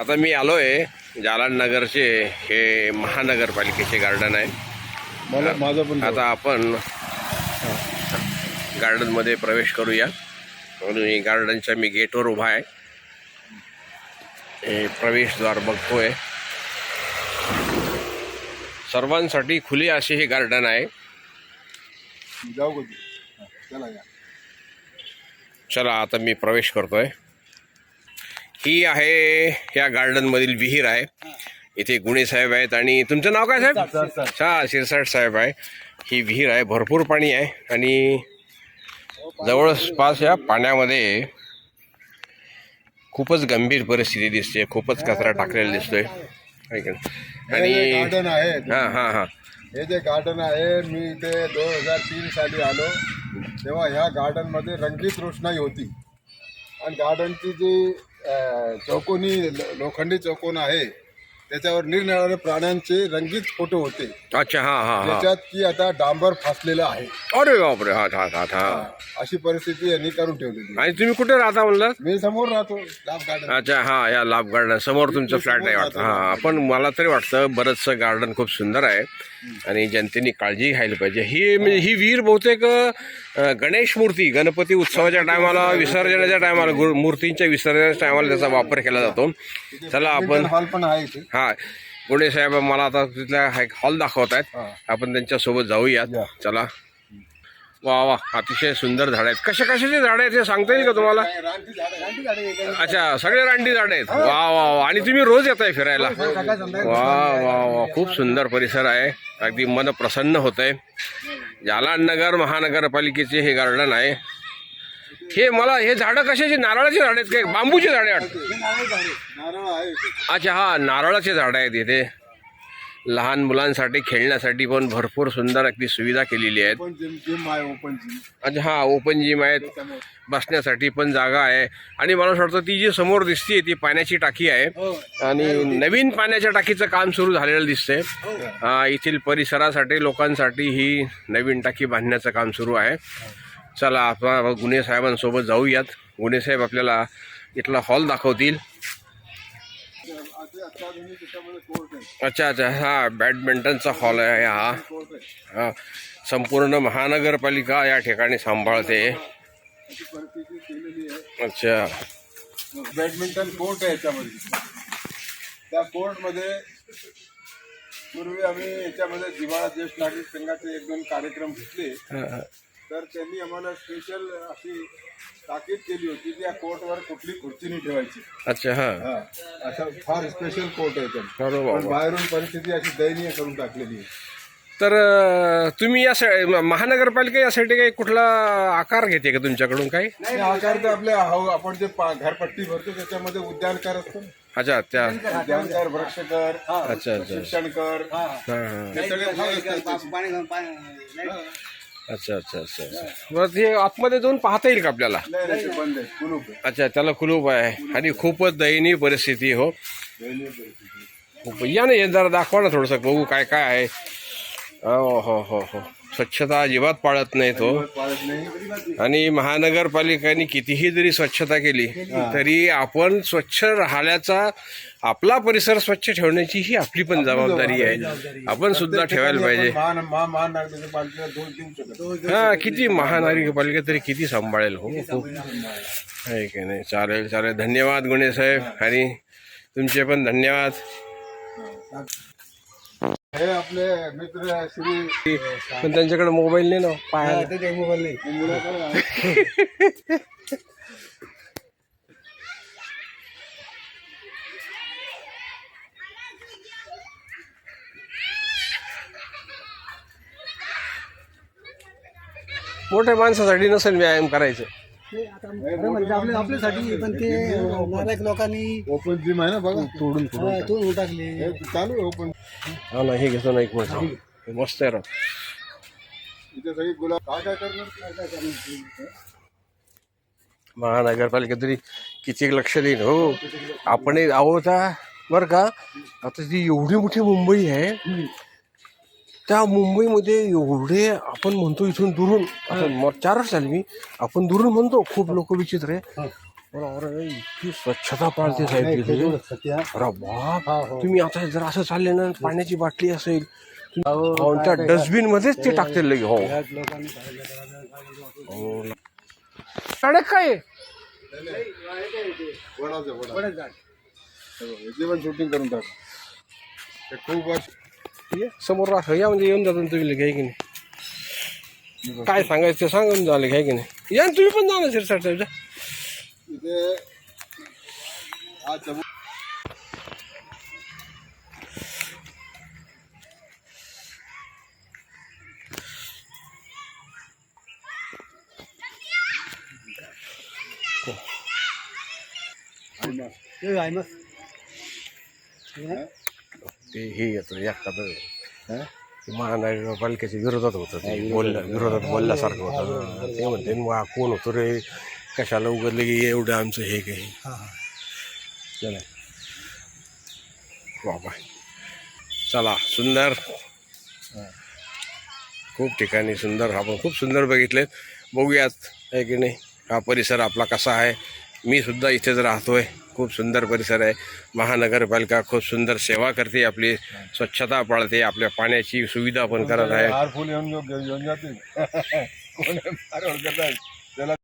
आता मी आलो आहे जालना नगरचे हे महानगरपालिकेचे गार्डन आहे. मला माझं पण आता आपण गार्डनमध्ये प्रवेश करूया. म्हणून गार्डनच्या मी गेटवर उभा आहे. हे प्रवेशद्वार बघतोय. सर्वांसाठी खुले असे हे गार्डन आहे. जाऊ चला आता मी प्रवेश करतोय. ही आहे या गार्डनमधील विहीर आहे. इथे गुणे साहेब आहेत आणि तुमचं नाव काय साहेब? हा शिरसाट साहेब आहे. ही विहीर आहे भरपूर पाणी आहे आणि जवळपास या पाण्यामध्ये खूपच गंभीर परिस्थिती दिसते खूपच कचरा टाकलेला दिसतोय. आणि हां हां हां. हे जे गार्डन आहे मी इथे दोन हजार तीन साली आलो. तेव्हा ह्या गार्डनमध्ये रंगीत रोषणाई होती. आणि गार्डनची जी चौकोनी लोखंडी चौकोन आहे त्याच्यावर निरनिराळ्या प्राण्यांचे रंगीत फोटो होते. अच्छा हां हां हां. त्याच्यात की आता डांबर फासलेलं आहे. अरे बापरे हा हा हा हा. अशी परिस्थिती यांनी करून ठेवलेली. आणि तुम्ही कुठे राहता म्हणलात? मी समोर राहतो लाभ गार्डन अच्छा हा या लाभ गार्डन समोर तुमचं फ्लॅट आहे वाटतं. हा पण मला तरी वाटतं बरंचसं गार्डन खूप सुंदर आहे. आणि जनतेने काळजी घ्यायला पाहिजे. ही म्हणजे ही विहीर बहुतेक अं, गणेश मूर्ती गणपती उत्सवाच्या टायमाला विसर्जनाच्या टायमाला मूर्तींच्या विसर्जनाच्या टायमाला त्याचा वापर केला जातो. चला आपण हॉल पण आहे इथे. हा गुणे साहेब मला आता तिथला हॉल दाखवत आहेत. हा. आपण त्यांच्यासोबत जाऊयात. चला. वा वा अतिशय सुंदर झाड आहेत. कशा कशाची झाडं आहेत हे सांगता येईल का तुम्हाला? आहे. आहे. अच्छा सगळे रानटी झाड आहेत. वा वा वा. आणि तुम्ही रोज येताय फिरायला? वा वा वा खूप सुंदर परिसर आहे. अगदी मन प्रसन्न होत आहे जालनगर महानगरपालिकेचे हे गार्डन आहे. हे मला हे झाडं कशाची? नारळाची झाड आहेत काय बांबूची झाडे वाटतं हे नारळ आहे. अच्छा हा नारळाचे झाडं आहेत इथे. लहान मुलांसाठी खेळण्यासाठी पण भरपूर सुंदर अगदी सुविधा केलेली आहेत. ओपन जिम जिम आहे ओपन जिम अच्छा हा ओपन जिम आहेत. बसण्यासाठी पण जागा आहे. आणि मला असं वाटतं ती जी समोर दिसते ती पाण्याची टाकी आहे. आणि नवीन पाण्याच्या टाकीचं काम सुरू झालेलं दिसतंय. अं, येथील परिसरासाठी लोकांसाठी ही नवीन टाकी बांधण्याचं काम सुरू आहे. चला आपण गुन्हे साहेबांसोबत जाऊयात. गुन्हे साहेब आपल्याला इथला हॉल दाखवतील. अच्छा अच्छा. हा बॅडमिंटनचा हॉल आहे हा. हा. संपूर्ण महानगरपालिका या ठिकाणी सांभाळते. अच्छा. बॅडमिंटन कोर्ट आहे याच्यामध्ये. त्या कोर्टमध्ये पूर्वी आम्ही याच्यामध्ये जिव्हाळा ज्येष्ठ नागरिक संघाचे एक दोन कार्यक्रम घेतले. तर त्यांनी आम्हाला स्पेशल अशी ताकीद केली होती की या कोर्टवर कुठली खुर्ची नाही ठेवायची. अच्छा हा. हा. असं फार स्पेशल कोर्ट आहे अरे पण. बाहेरून परिस्थिती अशी दयनीय करून टाकलेली आहे. तर अं, तुम्ही या सा- म- महानगरपालिका यासाठी काही कुठला आकार घेते का तुमच्याकडून काही? नाही आकार तर आपल्या हाव- आपण जे पा- घरपट्टी भरतो त्याच्यामध्ये उद्यानकार असतो. ना. अच्छा त्या उद्यानकर वृक्षकर अच्छा अच्छा. शिक्षणकर हा, हा. हे सगळे भाग असतात. त्याचे. अच्छा अच्छा अच्छा अच्छा. बरं ते आतमध्ये जाऊन पाहता येईल का आपल्याला? नाही नाही, ते बंद आहे. कुलूप आहे. अच्छा त्याला कुलूप आहे. आणि खूपच दयनीय परिस्थिती हो. दयनीय परिस्थिती. खूप या ना हे जरा दाखवा ना थोडंसं बघू काय काय आहे. हो हो हो हो. स्वच्छता अजिबात पाळत नाही तो पाळत नाही. आणि महानगरपालिकेने कितीही जरी स्वच्छता केली तरी आपण स्वच्छ राहण्याचा आपला परिसर स्वच्छ ठेवण्याची ही आपली पण जबाबदारी आहे. आपण सुद्धा ठेवायला पाहिजे. हा किती महानगरपालिका तरी किती सांभाळेल हो. खूप आहे की नाही? चालेल चालेल. धन्यवाद गुणे साहेब आणि तुमचे पण धन्यवाद. हे आपले मित्र श्री पण त्यांच्याकडे मोबाईल नाही ना पाहायला. मोबाईल नाही. मोठ्या माणसासाठी नसेल व्यायाम करायचं. म्हणजे आपल्या आपल्यासाठी पण ते नालायक लोकांनी ओपन जिम आहे ना बघा. तोडून हा, तोडून टाकले. हे चालू आहे ओपन हा ना हे घेतो ना एक मिनिट हे मस्त आहे राव इथे सगळी गुलाब काय काय करणार? काय काय करणार? महानगरपालिका तरी किती लक्ष देईन हो. आपण आहोत बरं का? आता ती एवढी मोठी मुंबई आहे त्या मुंबईमध्ये एवढे आपण म्हणतो इथून दुरून म- चार वर्ष झाली मी आपण दुरून म्हणतो खूप लोक विचित्र आहे. बरोबर. इतकी स्वच्छता पाळते साहेब तिथे. अरे बाप तुम्ही आता जर असं चालले ना पाण्याची बाटली असेल हो, त्या डस्टबिन मध्येच ते टाकतील लगे हो. हो ना. साडे काय? शूटिंग करून टाका. खूप वर्ष ये, समोर राहा या म्हणजे येऊन जातो ना तुम्ही लगे आहे की नाही काय सांगायचं ते सांगून झालं घ्या की नाही या ना तुम्ही पण जा ना शिरसाट साहेब जा. इथे हा चमू हे आहे मग. ते हे येतं एखादं ते महानगरपालिकेच्या विरोधात होतं ते बोलल्या विरोधात. बोलल्यासारखं होतं. ते म्हणते "न वा कोण होतं रे? कशाला उघडलं की एवढं आमचं हे काही. चला. बाबा. चला सुंदर. खूप ठिकाणी सुंदर आपण खूप सुंदर बघितले बघूयात आहे की नाही? हा परिसर आपला कसा आहे? मी सुद्धा इथेच राहतोय. खूप सुंदर परिसर आहे. महानगरपालिका खूप सुंदर सेवा करते आपली स्वच्छता पाळते आपल्या पाण्याची सुविधा पण करत आहे. त्याला